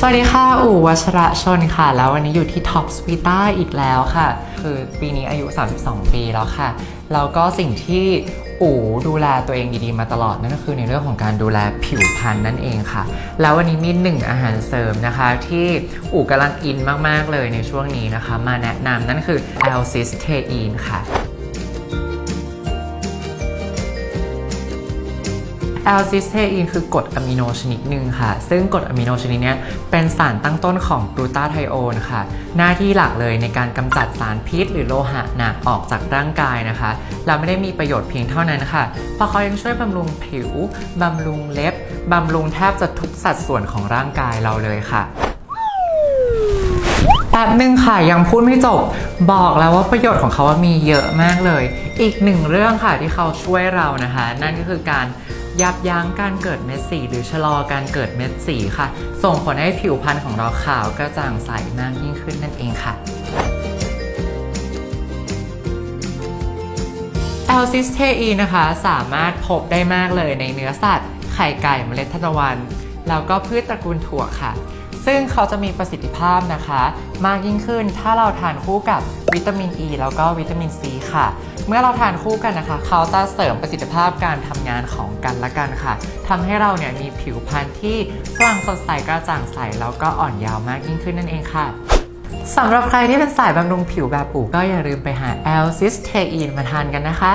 สวัสดีค่ะ อู่วัชระชนค่ะ แล้ววันนี้อยู่ที่ Top s p i t a อีกแล้วค่ะ คือปีนี้อายุ 32 ปีแล้วค่ะ แล้วก็สิ่งที่อู่ดูแลตัวเองดีๆมาตลอดนั่นก็คือในเรื่องของการดูแลผิวพรรณนั่นเองค่ะ แล้ววันนี้มีหนึ่งอาหารเสริมนะคะ ที่อู่กำลังอินมากๆเลยในช่วงนี้นะคะ มาแนะนำนั่นคือ l c y s t e i n ค่ะ แอลซิสเทอีนคือกรดอะมิโนชนิดหนึ่งค่ะ ซึ่งกรดอะมิโนชนิดนี้เป็นสารตั้งต้นของกลูตาไทโอนค่ะ หน้าที่หลักเลยในการกำจัดสารพิษ หรือโลหะหนักออกจากร่างกายนะคะ เราไม่ได้มีประโยชน์เพียงเท่านั้นค่ะ เพราะเขายังช่วยบำรุงผิวบำรุงเล็บบำรุงแทบจะทุกสัดส่วนของร่างกายเราเลยค่ะ ป๊บนึงค่ะยังพูดไม่จบ บอกแล้วว่าประโยชน์ของเขาว่ามีเยอะมากเลย อีกหนึ่งเรื่องค่ะที่เขาช่วยเรานะคะ นั่นก็คือการยับยั้งการเกิดเม็ดสีหรือชะลอการเกิดเม็ดสีค่ะ ส่งผลให้ผิวพรรณของเราขาวกระจ่างใสมากยิ่งขึ้นนั่นเองค่ะแอลซิสเทอีนะคะสามารถพบได้มากเลยในเนื้อสัตว์ ไข่ไก่เมล็ดทานตะวัน แล้วก็พืชตระกูลถั่วค่ะ ซึ่งเขาจะมีประสิทธิภาพนะคะ มากยิ่งขึ้นถ้าเราทานคู่กับวิตามินอ e ีแล้วก็วิตามินซีค่ะ เมื่อเราทานคู่กันนะคะ เขาจะเสริมประสิทธิภาพการทำงานของกันและกันค่ะทำให้เราเนี่ยมีผิวพรรณที่สว่างสดใสกระจ่างใสแล้วก็อ่อนยาวมากยิ่งขึ้นนั่นเองค่ะสำหรับใครที่เป็นสายบำรุงผิวแบบปู่ก็อย่าลืมไปหา L c y s t e i n มาทานกันนะคะ